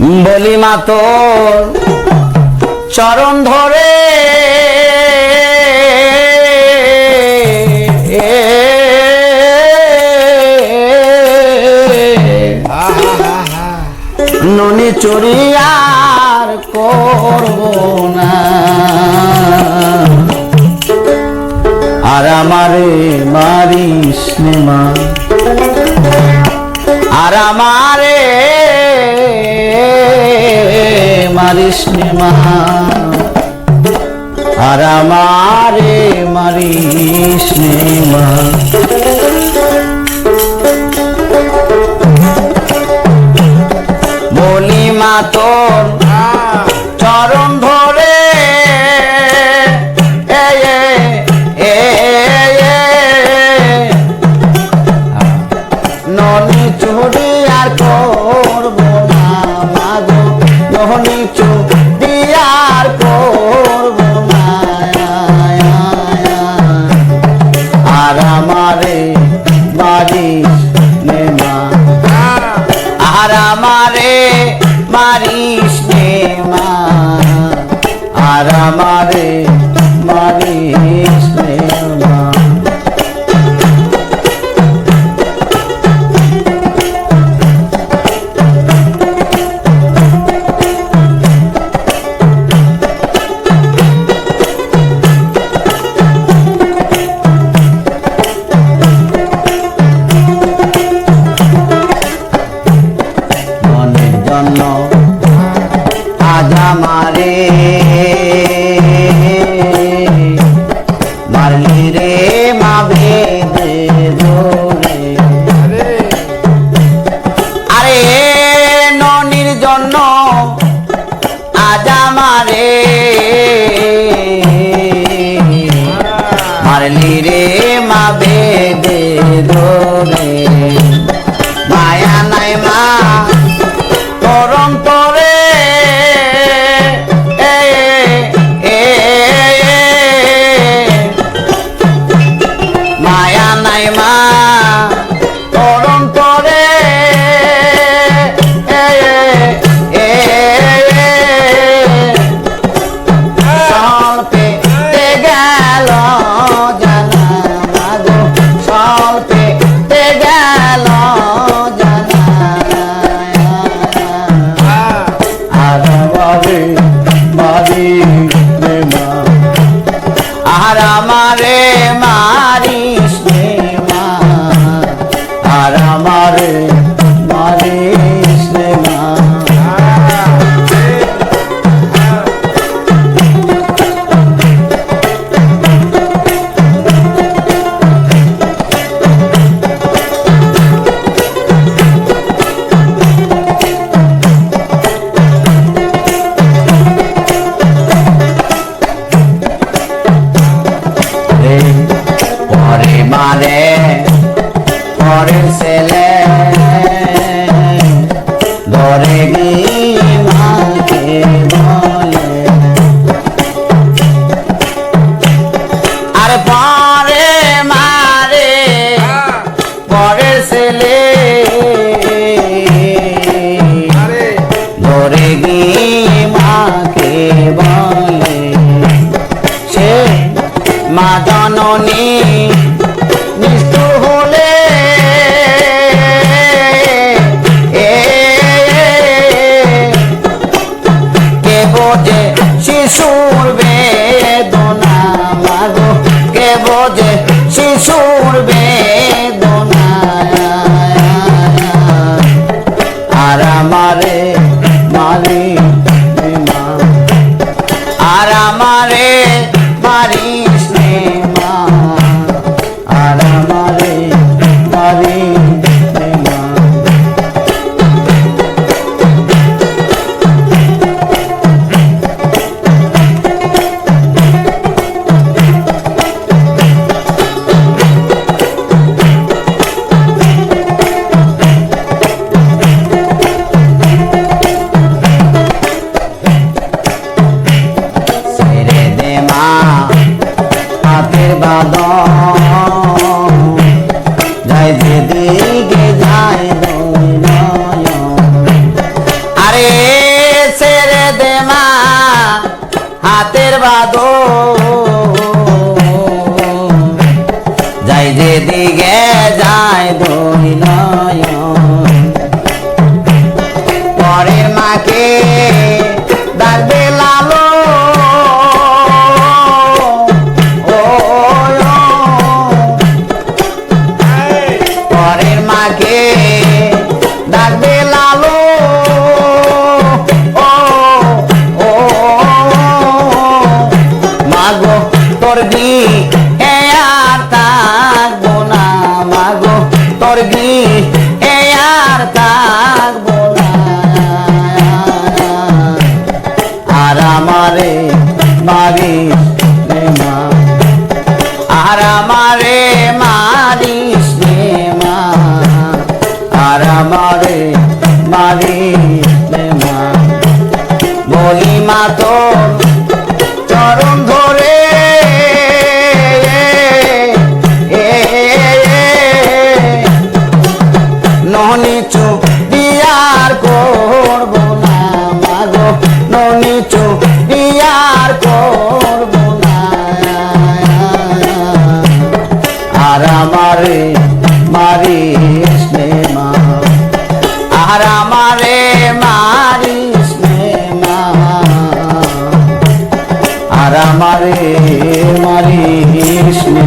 বলি মা তোর চরণ ধরে। ননি আর করব না। আর আমারে মারিস মা। আর আমারে মারিস মা আর মারে মারিস মা বলি মা তো আর আমারে মারিস নেমা আর আমারে মারিস নেমা আর আমারে মারিস নেমা রে মনে আরে ছেড়ে দে মা, হাতের বাদো যাই যে দিকে যায় দুই পরের মাকে ডাকবে লালো পরের মাকে দি এ আর থাকব আর আমারে মারিস আর আমারে মারিস আর আমারে মারিস বলি মা। তোর চরণ ধরে আর আমারে মারিস নে আর আমারে মারিস নে আর আমারে মারিস নে